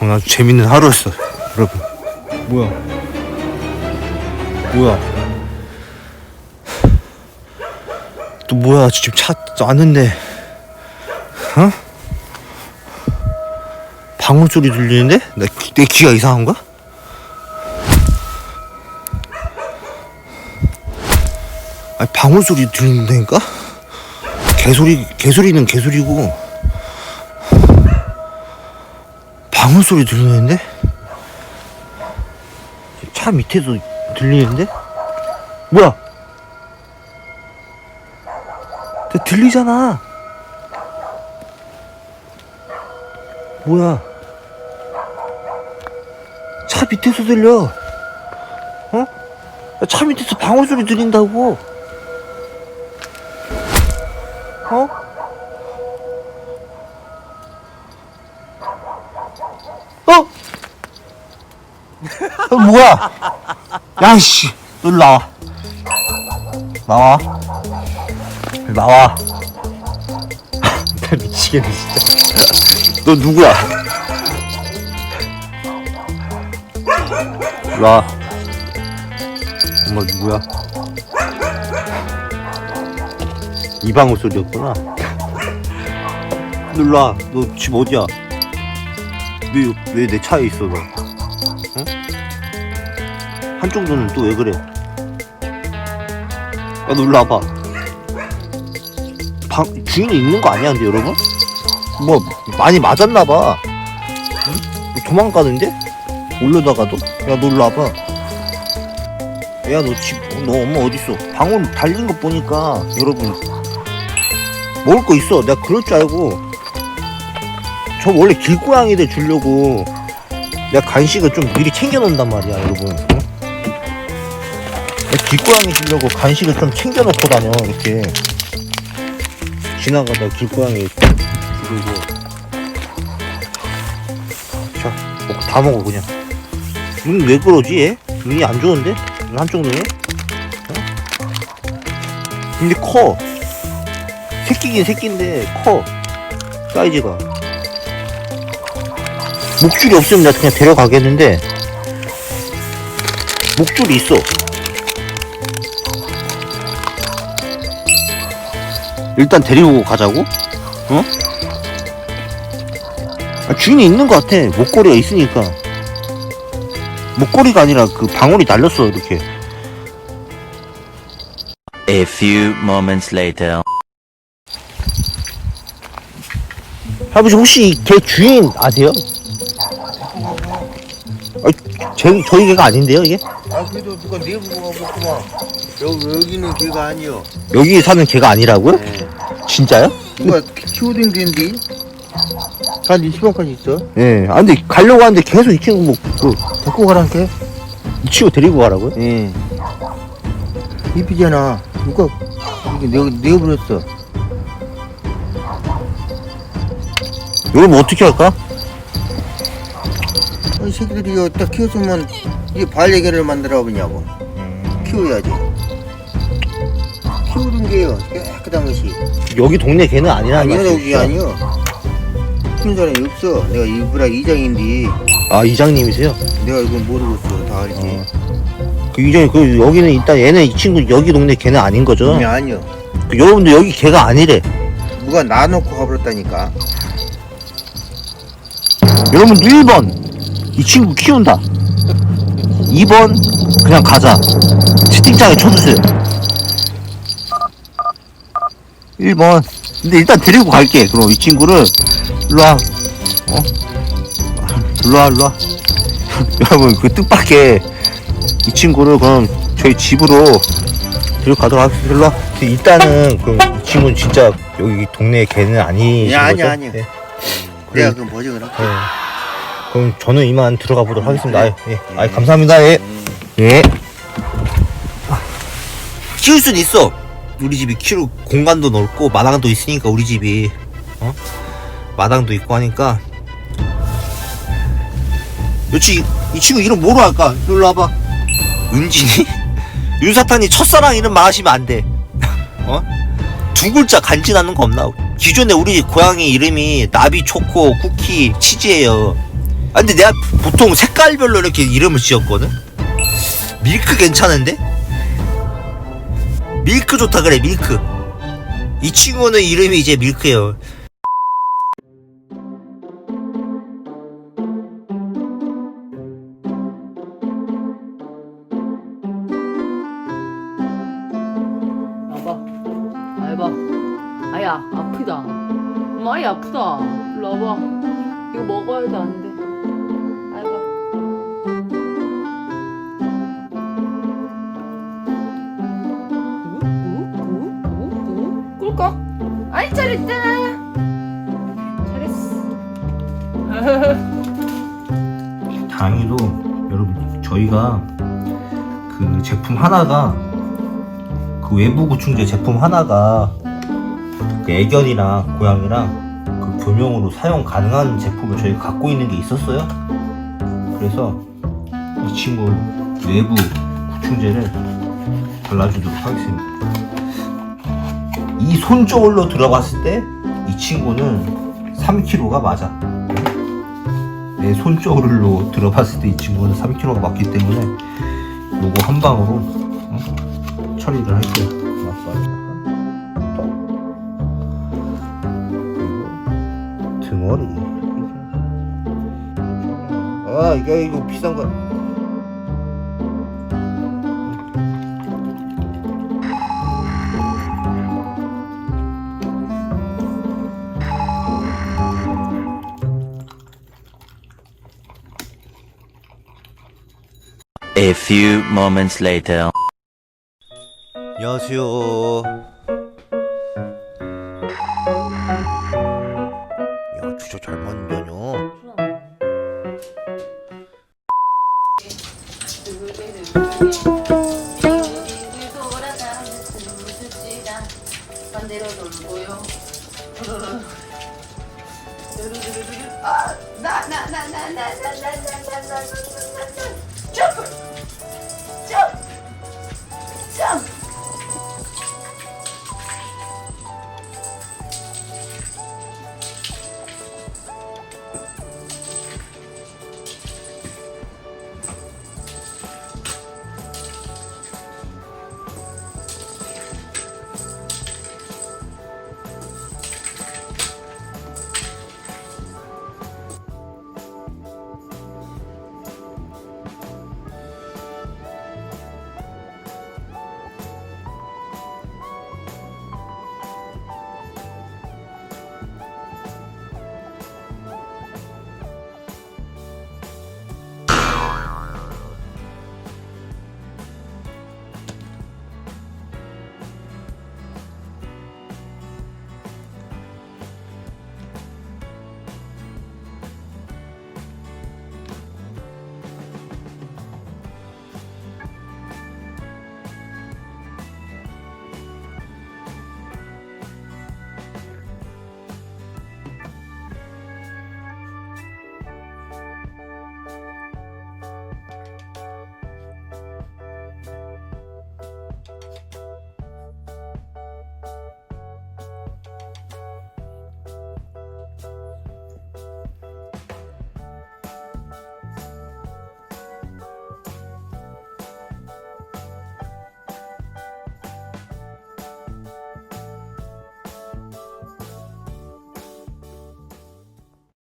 오늘 아주 재밌는 하루였어 여러분 뭐야 뭐야 또 뭐야 지금 차 왔는데 어? 방울 소리 들리는데? 내, 귀- 내 귀가 이상한가? 아니 방울 소리 들린다니까? 개소리 개소리는 개소리고 방울 소리 들리는데? 차 밑에도 들리는데? 뭐야? 저 들리잖아. 뭐야? 차 밑에서 들려. 어? 차 밑에서 방울 소리 들린다고. 어? 어? 뭐야? 야씨, 너 일로 나와. 나와. 나와. 나 미치겠네 진짜. 너 누구야? 와. 엄마 누구야? 이방울 소리였구나. 너 와. 너집 어디야? 왜 왜 내 차에 있어 너? 응? 한쪽 눈은 또 왜 그래? 야, 와봐. 방, 주인이 있는 거 아니야, 근데 여러분? 뭐, 많이 맞았나봐. 도망가는데? 올려다가도? 야, 와봐. 야, 너 집, 너 엄마 어딨어? 방울 달린 거 보니까, 여러분. 먹을 거 있어. 내가 그럴 줄 알고. 저 원래 길고양이들 주려고. 내가 간식을 좀 미리 챙겨놓는단 말이야, 여러분. 응? 길고양이 주려고 간식을 좀 챙겨놓고 다녀 이렇게 지나가다 길고양이 주려고 자 먹고 다 먹어 그냥 눈왜 그러지 얘? 눈이 안 좋은데? 눈 한쪽 눈이? 어? 근데 커 새끼긴 새끼인데 커 사이즈가 목줄이 없으면 내가 그냥 데려가겠는데 목줄이 있어 일단 데리고 가자고? 어? 아, 주인이 있는 것 같아. 목걸이가 있으니까. 목걸이가 아니라 그 방울이 날렸어, 이렇게. A few moments later. 할아버지, 혹시 이 개 주인 아세요? 아, 제, 저희 개가 아닌데요, 이게? 아 그래도 누가 내부가 먹구만 여기 여기는 걔가 아니요 여기 사는 개가 아니라고요? 네. 진짜요? 누가 키우던 개인데 한 20원까지 있어 예. 아, 근데 가려고 하는데 계속 이 친구 뭐, 그, 데리고 가라는 게? 이 친구 데리고 가라고요? 예 이피잖아 누가 이게 내가 내버렸어 여러분, 어떻게 할까? 이 새끼들이 이거 딱 키웠으면 이게 반려개를 만들어 보냐고. 키워야지 키우던 개요 깨끗한 것이. 여기 동네 개는 아니라는 아니요 말씀이시죠? 여기 아니요. 키우는 사람이 없어. 내가 일부라 이장인데. 아, 이장님이세요? 내가 이건 모르겠어 다 알지. 그 이장님, 그, 여기는 일단 얘네, 이 친구, 여기 동네 개는 아닌 거죠? 아니 아니요. 그 여러분들 여기 개가 아니래. 누가 놔놓고 가버렸다니까. 여러분들 1번. 이 친구 키운다. 2번, 그냥 가자. 채팅창에 쳐주세요. 1번. 근데 일단 데리고 갈게. 그럼 이 친구를, 일로와. 어? 일로와, 일로와. 여러분, 그 뜻밖의 이 친구를 그럼 저희 집으로 데려가도록 하겠습니다. 일로와. 일단은, 그럼 이 친구는 진짜 여기 동네 개는 아니신 야, 거죠? 아니야, 아니야. 네. 내가 그럼 보증을 할게 네. 그럼 저는 이만 들어가 보도록 하겠습니다. 그래. 아, 예. 아, 감사합니다. 예. 예. 키울 수는 있어. 우리 집이 키울 공간도 넓고 마당도 있으니까 우리 집이 어? 마당도 있고 하니까. 여치 이 친구 이름 뭐로 할까? 일로 와봐. 은진이? 윤사탄이 첫사랑 이름 말하시면 안 돼. 어? 두 글자 간지나는 거 없나? 기존에 우리 집 고양이 이름이 나비 초코 쿠키 치즈예요. 아 근데 내가 보통 색깔별로 이렇게 이름을 지었거든 밀크 괜찮은데? 밀크 좋다 그래 밀크 이 친구는 이름이 이제 밀크예요 봐봐. 알바. 아야, 아프다. 엄마, 아프다. 일로 와봐. 이거 먹어야 돼, 안 돼. 잘했다. 잘했어. 다행히도 여러분 저희가 그 제품 하나가 그 외부 구충제 제품 하나가 그 애견이랑 고양이랑 그 교명으로 사용 가능한 제품을 저희가 갖고 있는 게 있었어요. 그래서 이 친구 외부 구충제를 발라주도록 하겠습니다. 이 손저울로 들어봤을 때 이 친구는 3kg가 맞아. 내 손저울로 들어봤을 때 이 친구는 3kg가 맞기 때문에 요거 한 방으로 어? 처리를 할게요. 등어리. 아 이게 이거 비싼 거. A few moments later. 안녕하세요. 야, 진짜 잘 맞냐냐?